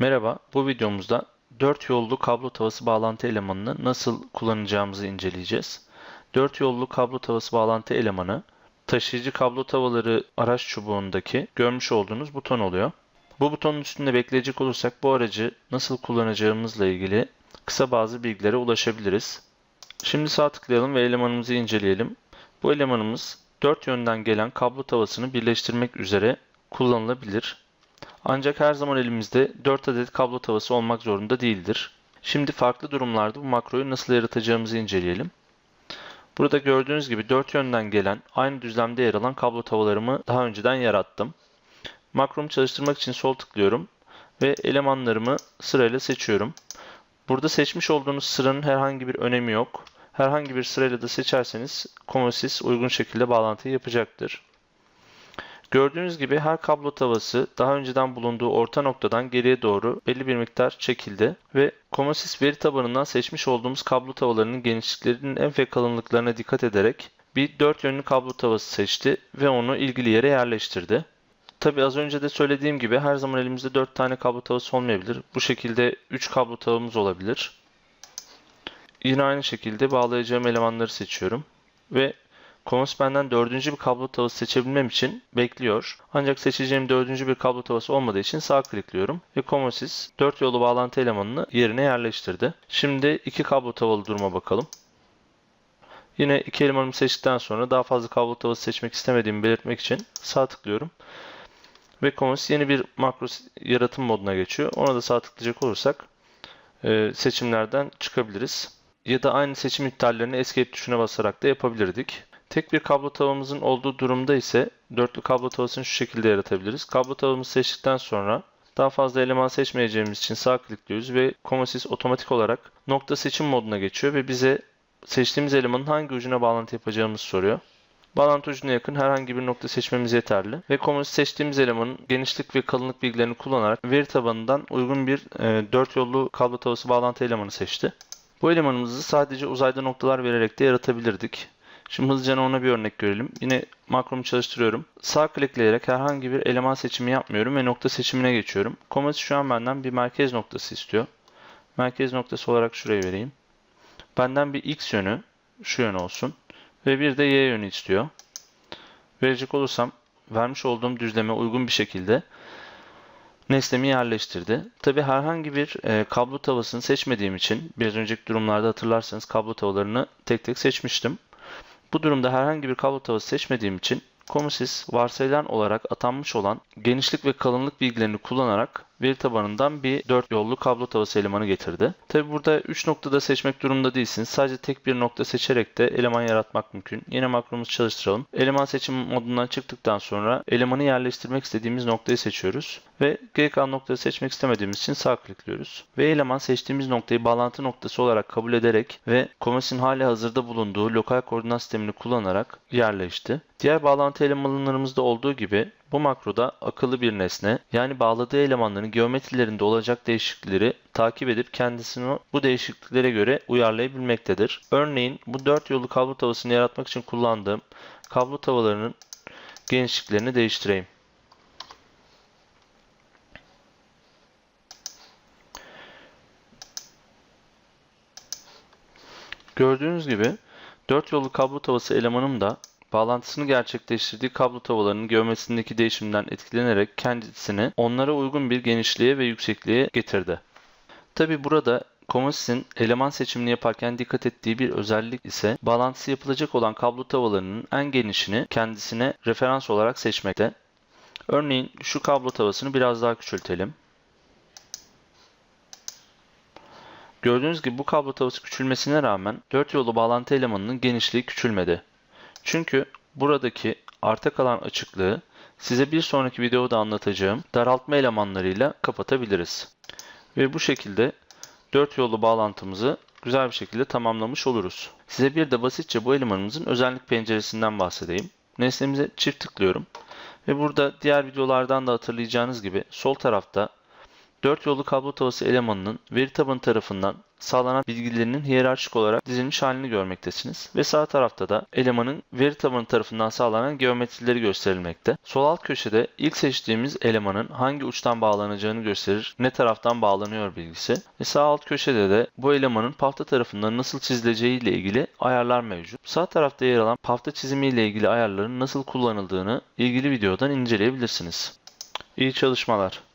Merhaba, bu videomuzda 4 yollu kablo tavası bağlantı elemanını nasıl kullanacağımızı inceleyeceğiz. 4 yollu kablo tavası bağlantı elemanı, taşıyıcı kablo tavaları araç çubuğundaki görmüş olduğunuz buton oluyor. Bu butonun üstünde bekleyecek olursak bu aracı nasıl kullanacağımızla ilgili kısa bazı bilgilere ulaşabiliriz. Şimdi sağ tıklayalım ve elemanımızı inceleyelim. Bu elemanımız 4 yönden gelen kablo tavasını birleştirmek üzere kullanılabilir. Ancak her zaman elimizde 4 adet kablo tavası olmak zorunda değildir. Şimdi farklı durumlarda bu makroyu nasıl yaratacağımızı inceleyelim. Burada gördüğünüz gibi 4 yönden gelen aynı düzlemde yer alan kablo tavalarımı daha önceden yarattım. Makromu çalıştırmak için sol tıklıyorum ve elemanlarımı sırayla seçiyorum. Burada seçmiş olduğunuz sıranın herhangi bir önemi yok. Herhangi bir sırayla da seçerseniz Comosys uygun şekilde bağlantıyı yapacaktır. Gördüğünüz gibi her kablo tavası daha önceden bulunduğu orta noktadan geriye doğru belli bir miktar çekildi ve Comosys veri tabanından seçmiş olduğumuz kablo tavalarının genişliklerinin en ve kalınlıklarına dikkat ederek bir dört yönlü kablo tavası seçti ve onu ilgili yere yerleştirdi. Tabi az önce de söylediğim gibi her zaman elimizde 4 tane kablo tavası olmayabilir. Bu şekilde 3 kablo tavamız olabilir. Yine aynı şekilde bağlayacağım elemanları seçiyorum. Ve Komos benden dördüncü bir kablo tavası seçebilmem için bekliyor. Ancak seçeceğim dördüncü bir kablo tavası olmadığı için sağ klikliyorum. Ve Comosys 4 yolu bağlantı elemanını yerine yerleştirdi. Şimdi iki kablo tavalı duruma bakalım. Yine iki elemanımı seçtikten sonra daha fazla kablo tavası seçmek istemediğimi belirtmek için sağ tıklıyorum. Ve Comosys yeni bir makro yaratım moduna geçiyor. Ona da sağ tıklayacak olursak e, seçimlerden çıkabiliriz. Ya da aynı seçim iptallerini Escape tuşuna basarak da yapabilirdik. Tek bir kablo tavamızın olduğu durumda ise dörtlü kablo tavasını şu şekilde yaratabiliriz. Kablo tavamızı seçtikten sonra daha fazla eleman seçmeyeceğimiz için sağ klikliyoruz ve Comosys otomatik olarak nokta seçim moduna geçiyor ve bize seçtiğimiz elemanın hangi ucuna bağlantı yapacağımızı soruyor. Bağlantı ucuna yakın herhangi bir nokta seçmemiz yeterli. Ve Comosys seçtiğimiz elemanın genişlik ve kalınlık bilgilerini kullanarak veri tabanından uygun bir e, 4 yollu kablo tavası bağlantı elemanı seçti. Bu elemanımızı sadece uzayda noktalar vererek de yaratabilirdik. Şimdi hızlıca ona bir örnek görelim. Yine makromu çalıştırıyorum. Sağ klikleyerek herhangi bir eleman seçimi yapmıyorum ve nokta seçimine geçiyorum. Comosys şu an benden bir merkez noktası istiyor. Merkez noktası olarak şuraya vereyim. Benden bir x yönü, şu yön olsun. Ve bir de y yönü istiyor. Verecek olursam vermiş olduğum düzleme uygun bir şekilde nesnemi yerleştirdi. Tabi herhangi bir e, kablo tavasını seçmediğim için biraz önceki durumlarda hatırlarsanız kablo tavalarını tek tek seçmiştim. Bu durumda herhangi bir kablo tavası seçmediğim için Comosys varsayılan olarak atanmış olan genişlik ve kalınlık bilgilerini kullanarak veri tabanından bir 4 yollu kablo tavası elemanı getirdi. Tabi burada 3 noktada seçmek durumunda değilsiniz. Sadece tek bir nokta seçerek de eleman yaratmak mümkün. Yine makromuzu çalıştıralım. Eleman seçim modundan çıktıktan sonra elemanı yerleştirmek istediğimiz noktayı seçiyoruz. Ve kalan noktayı seçmek istemediğimiz için sağ klikliyoruz. Ve eleman seçtiğimiz noktayı bağlantı noktası olarak kabul ederek ve Comosys'in hali hazırda bulunduğu lokal koordinat sistemini kullanarak yerleşti. Diğer bağlantı elemanlarımızda olduğu gibi bu makroda akıllı bir nesne yani bağladığı elemanların geometrilerinde olacak değişiklikleri takip edip kendisini bu değişikliklere göre uyarlayabilmektedir. Örneğin bu 4 yolu kablo tavasını yaratmak için kullandığım kablo tavalarının genişliklerini değiştireyim. Gördüğünüz gibi 4 yolu kablo tavası elemanım da bağlantısını gerçekleştirdiği kablo tavalarının geometrisindeki değişimden etkilenerek kendisini onlara uygun bir genişliğe ve yüksekliğe getirdi. Tabi burada Comosys'in eleman seçimini yaparken dikkat ettiği bir özellik ise bağlantısı yapılacak olan kablo tavalarının en genişini kendisine referans olarak seçmekte. Örneğin şu kablo tavasını biraz daha küçültelim. Gördüğünüz gibi bu kablo tavası küçülmesine rağmen 4 yolu bağlantı elemanının genişliği küçülmedi. Çünkü buradaki arta kalan açıklığı size bir sonraki videoda anlatacağım daraltma elemanlarıyla kapatabiliriz. Ve bu şekilde 4 yollu bağlantımızı güzel bir şekilde tamamlamış oluruz. Size bir de basitçe bu elemanımızın özellik penceresinden bahsedeyim. Nesnemize çift tıklıyorum. Ve burada diğer videolardan da hatırlayacağınız gibi sol tarafta 4 yollu kablo tavası elemanının veri tabanı tarafından sağlanan bilgilerinin hiyerarşik olarak dizilmiş halini görmektesiniz. Ve sağ tarafta da elemanın veri tabanı tarafından sağlanan geometrileri gösterilmekte. Sol alt köşede ilk seçtiğimiz elemanın hangi uçtan bağlanacağını gösterir, ne taraftan bağlanıyor bilgisi. Ve sağ alt köşede de bu elemanın pafta tarafından nasıl çizileceği ile ilgili ayarlar mevcut. Sağ tarafta yer alan pafta çizimi ile ilgili ayarların nasıl kullanıldığını ilgili videodan inceleyebilirsiniz. İyi çalışmalar.